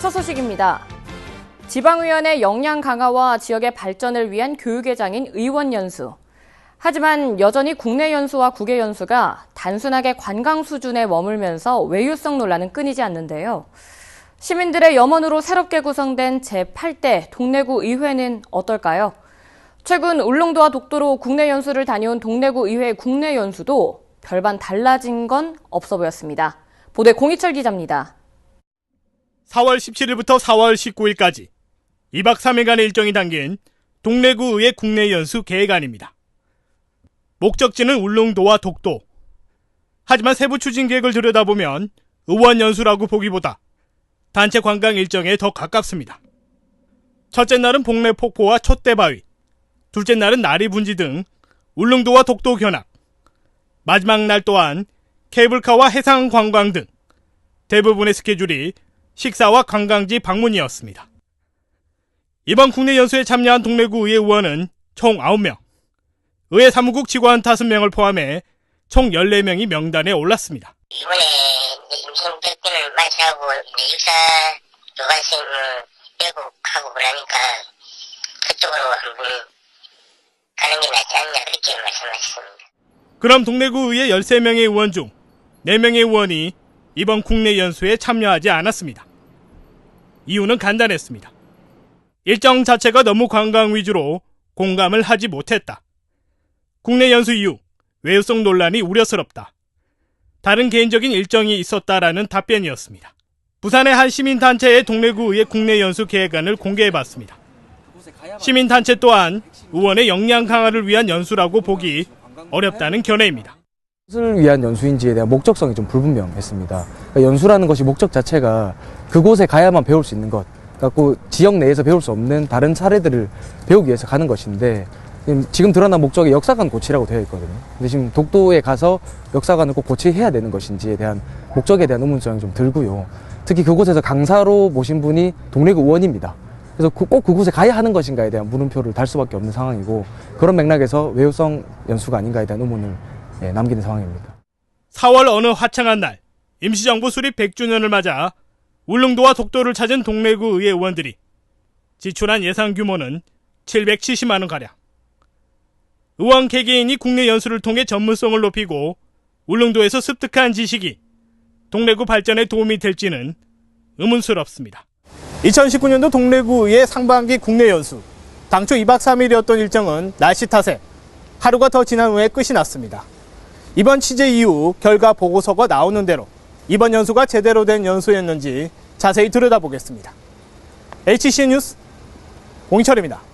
첫 소식입니다. 지방의원의 역량 강화와 지역의 발전을 위한 교육의 장인 의원 연수. 하지만 여전히 국내 연수와 국외 연수가 단순하게 관광 수준에 머물면서 외유성 논란은 끊이지 않는데요. 시민들의 염원으로 새롭게 구성된 제8대 동래구 의회는 어떨까요? 최근 울릉도와 독도로 국내 연수를 다녀온 동래구 의회 국내 연수도 별반 달라진 건 없어 보였습니다. 보도에 공희철 기자입니다. 4월 17일부터 4월 19일까지 2박 3일간의 일정이 담긴 동래구 의회 국내 연수 계획안입니다. 목적지는 울릉도와 독도. 하지만 세부 추진 계획을 들여다보면 의원 연수라고 보기보다 단체 관광 일정에 더 가깝습니다. 첫째 날은 복례 폭포와 촛대바위, 둘째 날은 나리 분지 등 울릉도와 독도 견학, 마지막 날 또한 케이블카와 해상 관광 등 대부분의 스케줄이 식사와 관광지 방문이었습니다. 이번 국내 연수에 참여한 동래구 의회 의원은 총 9명, 의회 사무국 직원 5명을 포함해 총 14명이 명단에 올랐습니다. 이번에 임신 맞이하고 이제 육사 교관생을 빼고 하고 그러니까 그쪽으로 한번 가는 게 낫지 않냐 그렇게 말씀하셨습니다. 그럼 동래구 의회 13명의 의원 중 4명의 의원이 이번 국내 연수에 참여하지 않았습니다. 이유는 간단했습니다. 일정 자체가 너무 관광 위주로 공감을 하지 못했다. 국내 연수 이후 외유성 논란이 우려스럽다. 다른 개인적인 일정이 있었다라는 답변이었습니다. 부산의 한 시민단체의 동래구 의회 국내 연수 계획안을 공개해봤습니다. 시민단체 또한 의원의 역량 강화를 위한 연수라고 보기 어렵다는 견해입니다. 무엇을 위한 연수인지에 대한 목적성이 좀 불분명했습니다. 그러니까 연수라는 것이 목적 자체가 그곳에 가야만 배울 수 있는 것, 갖고 지역 내에서 배울 수 없는 다른 사례들을 배우기 위해서 가는 것인데 지금- 드러난 목적이 역사관 고치라고 되어 있거든요. 근데 지금 독도에 가서 역사관을 꼭 고치해야 되는 것인지에 대한 목적에 대한 의문점이 좀 들고요. 특히 그곳에서 강사로 모신 분이 동래구 의원입니다. 그래서 그- 꼭 그곳에 가야 하는 것인가에 대한 물음표를 달 수밖에 없는 상황이고 그런 맥락에서 외유성 연수가 아닌가에 대한 의문을 예, 남기는 상황입니다. 4월 어느 화창한 날 임시정부 수립 100주년을 맞아 울릉도와 독도를 찾은 동래구 의회 의원들이 지출한 예산 규모는 770만 원 가량. 의원 개개인이 국내 연수를 통해 전문성을 높이고 울릉도에서 습득한 지식이 동래구 발전에 도움이 될지는 의문스럽습니다. 2019년도 동래구 의회 상반기 국내 연수. 당초 2박 3일이었던 일정은 날씨 탓에 하루가 더 지난 후에 끝이 났습니다. 이번 취재 이후 결과 보고서가 나오는 대로 이번 연수가 제대로 된 연수였는지 자세히 들여다보겠습니다. HC 뉴스 공철입니다.